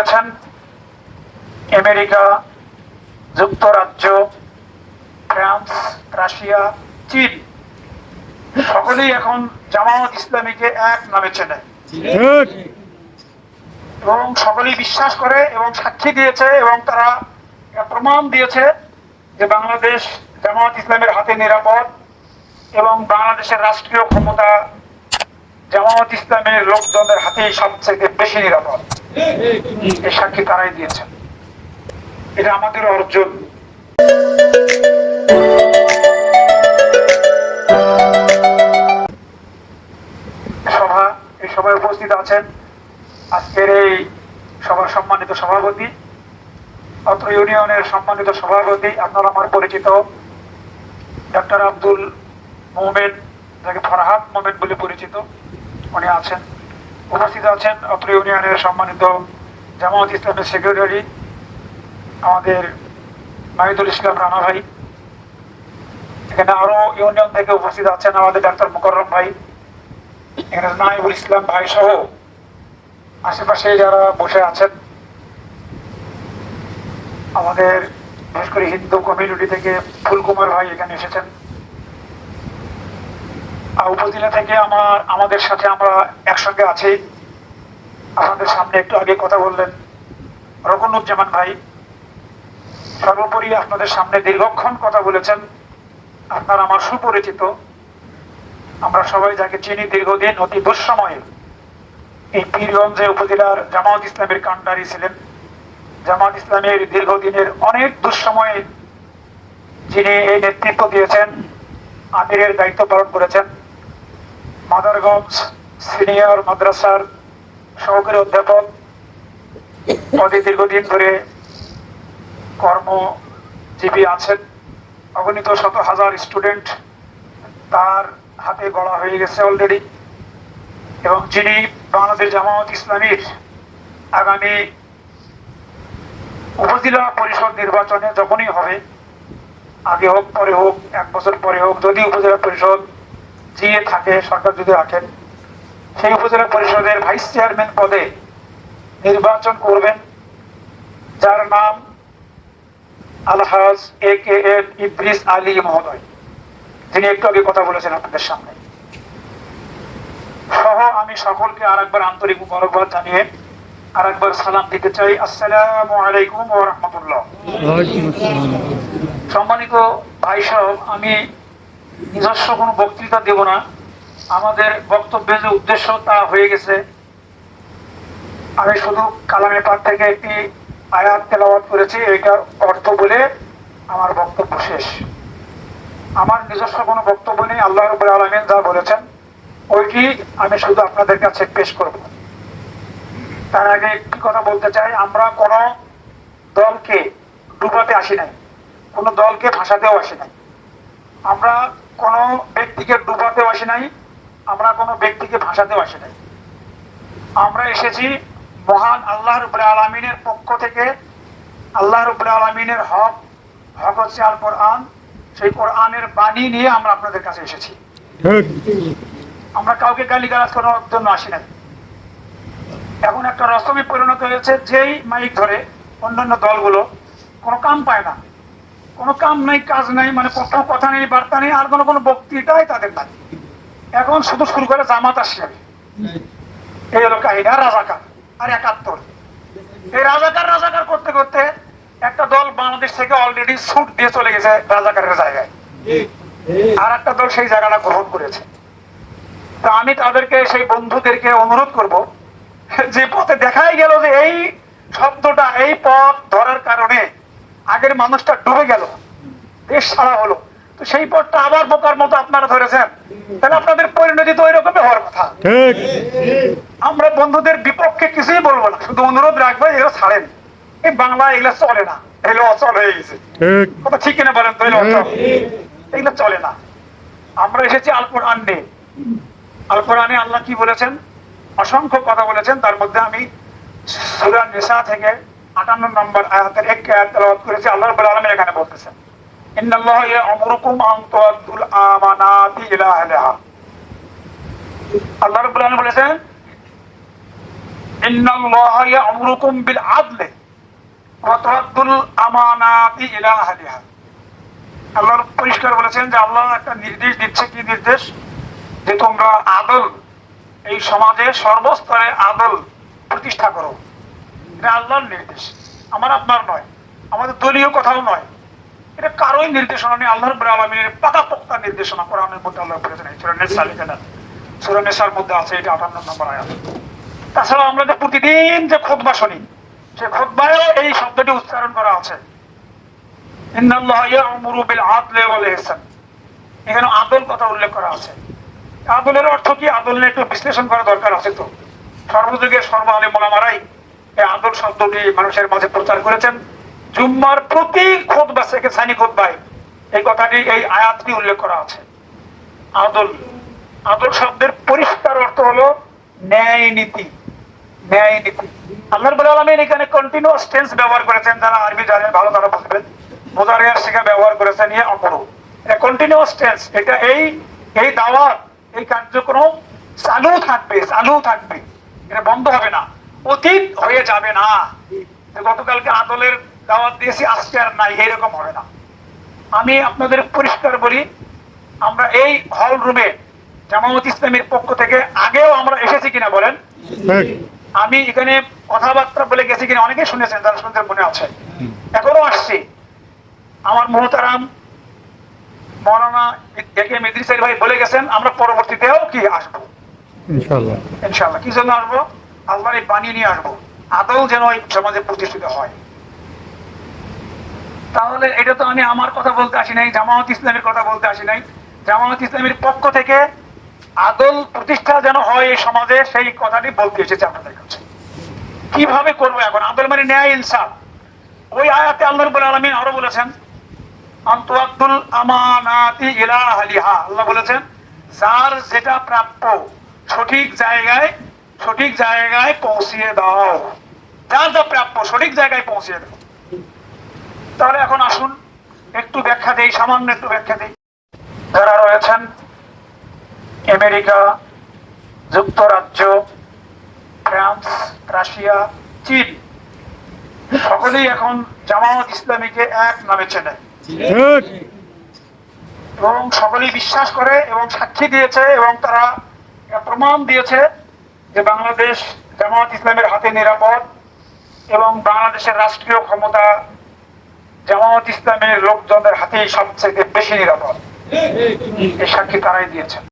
রয়েছেন আমেরিকা যুক্তরাজ্য France Russia চীন। সকলেই এখন জামায়াত ইসলামীকে এক নামে চেনে। এবং সকলেই বিশ্বাস করে এবং সাক্ষী দিয়েছে এবং তারা প্রমাণ দিয়েছে যে বাংলাদেশ জামায়াত ইসলামের হাতে নিরাপদ এবং বাংলাদেশের রাষ্ট্রীয় ক্ষমতা জামায়াত ইসলামের লোকজনের হাতেই সবচেয়ে বেশি নিরাপদ। সাক্ষী তারাই দিয়েছেন এটা আমাদের অর্জন। সভা, এই সভায় উপস্থিত আছেন আজকের এই সভার সম্মানিত সভাপতি, অত্র ইউনিয়নের সম্মানিত সভাপতি, আপনারা আমার পরিচিত ডক্টর আব্দুল মোহামেদ যাকে ফরহাদ মোহামেদ বলে পরিচিত, উনি আছেন। উপস্থিত আছেন অত্র ইউনিয়নের সম্মানিত জামায়াত ইসলামের সেক্রেটারি, আমাদের মাহিদুল ইসলাম রানা ভাই। এখানে আরও ইউনিয়ন থেকে উপস্থিত আছেন আমাদের ডাক্তার মুকররম ভাই। এখানে নাইবুল ইসলাম ভাই সহ আশেপাশে যারা বসে আছেন, আমাদের বিশেষ করে হিন্দু কমিউনিটি থেকে ফুলকুমার ভাই এখানে এসেছেন। উপজেলা থেকে আমার, আমাদের সাথে আমরা একসঙ্গে আছি। আপনাদের সামনে একটু আগে কথা বললেন রকনুজ্জামান ভাই। সর্বোপরি আপনাদের সামনে দীর্ঘক্ষণ কথা বলেছেন। আপনার আমার সুপরিচিত। আমরা সবাই যাকে চিনি দীর্ঘদিন অতি দুঃসময়ে এই পীরগঞ্জে উপজেলার জামাত ইসলামের কান্ডারি ছিলেন। জামাত ইসলামের দীর্ঘদিনের অনেক দুঃসময়ে যিনি এই নেতৃত্ব দিয়েছেন, আমিরের দায়িত্ব পালন করেছেন। মাদারগঞ্জ সিনিয়র মাদ্রাসার সহকারী অধ্যাপক। পদে দীর্ঘদিন ধরে কর্মজীবী আছেন। অগণিত শত হাজার স্টুডেন্ট তার হাতে গড়া হয়ে গেছে অলরেডি এবং যিনি বাংলাদেশ জামায়াত ইসলামীর আগামী উপজেলা পরিষদ নির্বাচনে যখনই হবে, আগে হোক, পরে হোক, এক বছর পরে হোক, যদি উপজেলা পরিষদ জিয়ে থাকে সরকার যদি রাখেন সেই উপজেলা পরিষদের ভাইস চেয়ারম্যান পদে নির্বাচন করবেন যার নাম Alhaj A K M Idris Ali মহোদয়। তিনি একটু আগে কথা বলেছেন আপনাদের সামনে। সহ আমি সকলকে আরেকবার আন্তরিক মুবারকবাদ জানিয়ে আরেকবার সালাম দিতে চাই। আসসালাম আলাইকুম ওয়া রাহমাতুল্লাহ। সম্মানিত ভাই সাহেব আমি নিজস্ব কোনো বক্তৃতা দেব না। আমাদের বক্তব্যের যে উদ্দেশ্য তা হয়ে গেছে। আমি শুধু কালামে পাক থেকে একটি আয়াত তেলাওয়াত করেছি এইটার অর্থ বলে আমার বক্তব্য শেষ। আমার নিজস্ব কোনো বক্তব্য নেই, আল্লাহ রবুল আলমিন যা বলেছেন ওইটি আমি শুধু আপনাদের কাছে পেশ করব। তার আগে একটি কথা বলতে চাই, আমরা কোনো দলকে ডুবাতে আসি নাই, কোনো দলকে ভাসাতেও আসি নাই। আমরা কোনো ব্যক্তিকে ডুবাতেও আসি নাই আমরা কোনো ব্যক্তিকে ভাসাতেও আসি নাই। আমরা এসেছি মহান আল্লাহ রুবুল আলমিনের পক্ষ থেকে। আল্লাহ রুবুল আলমিনের হক হক হচ্ছে আল কোরআন। সেই কোরআনের বাণী নিয়ে আমরা আপনাদের কাছে এসেছি। আমরা কাউকে গালিগালাজ করার জন্য আসি নাই। এখন একটা রসমে পরিণত হয়েছে যেই মাইক ধরে অন্যান্য দলগুলো কোনো কাম পায় না। কোনো কাম নাই, কাজ নাই মানে কোনো কথা নেই, বার্তা নেই, আর কোনো কোনো বক্তৃতাই তাদের নাই। এখন শুধু শুরু করে জামাত আসছে এই হলো কাহিনী রাজাকার, আর একাত্তর। এই রাজাকার রাজাকার করতে করতে একটা দল বাংলাদেশ থেকে অলরেডি ছুট দিয়ে চলে গেছে রাজাকারের জায়গায়। আর একটা দল সেই জায়গাটা গ্রহণ করেছে। তা আমি তাদেরকে, সেই বন্ধুদেরকে অনুরোধ করব, যে পথে দেখাই গেল যে এই শব্দটা, এই পথ ধরার কারণে আগের মানুষটা ডুবে গেল। দেশ ছাড়া হলো। তো সেই পথটা আবার বোকার মতো আপনারা ধরেছেন। তাহলে আপনাদের পরিণতি তো ওই রকমই হওয়ার কথা। আমরা বন্ধুদের বিপক্ষে কিছুই বলব না। শুধু অনুরোধ রাখব এগুলো ছাড়েন। এই বাংলা এগুলো চলে না। এগুলো অচল হয়ে গেছে। কথা ঠিক কিনা বলেন তো এগুলো চলে না। আমরা এসেছি আল কোরআন নিয়ে। আল কোরআনে আল্লাহ কি বলেছেন? অসংখ্য কথা বলেছেন। তার মধ্যে আমি সুরা নিসা থেকে আটান্ন নম্বর আয়াতের এক আয়াত আল্লাহ আলামিন এখানে বলতেছেন, ইন্নাল্লাহা ইয়া'মুরুকুম আন তুআদ্দুল আমানাতি ইলা আহলিহা আল্লাহ আলামিন বলেছেন, ইন্নাল্লাহা ইয়া'মুরুকুম বিল আদলি ওয়া তুরাদ্দুল আমানাতি ইলা আহলিহা আল্লাহ পরিষ্কার বলেছেন যে আল্লাহ একটা নির্দেশ দিচ্ছে, কি নির্দেশ? যে তোমরা আদল, এই সমাজে সর্বস্তরে আদল প্রতিষ্ঠা করো। এটা আল্লাহর নির্দেশ। আমার আপনার নয়, আমাদের দলীয় কথাও নয়। এটা কারোই নির্দেশনা নেই আল্লাহর আলামিনের পাকা পোক্তা নির্দেশনা কোরআনের মধ্যে আল্লাহ বলেছেন এই সূরা নিসা লিখে দেন সূরা নিসার মধ্যে আছে এটা 58 নম্বর আয়াত। তাছাড়া আমরা যে প্রতিদিন যে খুতবা শুনি, সে খুতবায়ও এই শব্দটি উচ্চারণ করা আছে। এখানে আদল কথা উল্লেখ করা আছে। আদলের অর্থ কি? আদল নিয়ে একটু বিশ্লেষণ করা দরকার আছে তো। সর্বযুগের সর্ব আলেম ওলামারাই এই আদল শব্দটি মানুষের মাঝে প্রচার করেছেন। জুম্মার প্রতি খোদবা থেকে সানি খোদবাই এই কথাটি, এই আয়াতটি উল্লেখ করা আছে। আদল আদল শব্দের পরিষ্কার অর্থ হলো ন্যায় নীতি ন্যায় নীতি। বলে আলমিন এখানে কন্টিনিউয়াস টেন্স ব্যবহার করেছেন, যারা আরবি জানেন ভালো তারা বুঝবেন। মোজারিয়ার ব্যবহার করেছেন ইয়ে অপরু এটা কন্টিনিউয়াস টেন্স এটা এই এই দাওয়াত, এই কার্যক্রম চালু থাকবে চালু থাকবে। এটা বন্ধ হবে না। অতীত হয়ে যাবে না। গতকালকে আদলের দাওয়াত দিয়েছি আজকে আর নাই এইরকম হবে না। আমি আপনাদের পরিষ্কার বলি আমরা এই হল রুমে জামামত ইসলামের পক্ষ থেকে আগেও আমরা এসেছি কিনা বলেন? আমি এখানে কথাবার্তা বলে গেছি কিনা অনেকে শুনেছেন যারা শুনতে মনে আছে। এখনও আসছি। আমার মোহতারাম মৌলানা একে মেদ্রিসাই ভাই বলে গেছেন আমরা পরবর্তীতেও কি আসব? ইনশাআল্লাহ। ইনশাল্লাহ কি জন্য আসব? এই বানিয়ে নিয়ে আসব। আদৌ যেন এই সমাজে প্রতিষ্ঠিত হয়। তাহলে এটা তো আমি আমার কথা বলতে আসি নাই, জামায়াত ইসলামের কথা বলতে আসি নাই। জামায়াত ইসলামের পক্ষ থেকে আদল প্রতিষ্ঠা যেন হয় এই সমাজে, সেই কথাটি বলতে এসেছে আপনাদের কাছে। কীভাবে করব এখন? আদল মানে ন্যায় ইনসাফ। ওই আয়াতে আল্লাহ রব্বুল আলামিন আরও বলেছেন আন্তুয়াদ্দুল আমানাতি ইলা আহলিহা আল্লাহ বলেছেন, যার যেটা প্রাপ্য সঠিক জায়গায় সঠিক জায়গায় পৌঁছিয়ে দাও। যার যা প্রাপ্য সঠিক জায়গায় পৌঁছিয়ে দাও। তাহলে এখন আসুন একটু ব্যাখ্যা দেই সামান্য একটু ব্যাখ্যা দেই। যারা রয়েছেন আমেরিকা যুক্তরাজ্য ফ্রান্স রাশিয়া চীন সকলেই এখন জামায়াত ইসলামীকে এক নামে চেনে। এবং সকলেই বিশ্বাস করে এবং সাক্ষী দিয়েছে এবং তারা প্রমাণ দিয়েছে যে বাংলাদেশ জামাত ইসলামের হাতে নিরাপদ এবং বাংলাদেশের রাষ্ট্রীয় ক্ষমতা জামায়াত ইসলামের লোকজনের হাতেই সবচেয়ে বেশি নিরাপদ। এই সাক্ষী তারাই দিয়েছেন।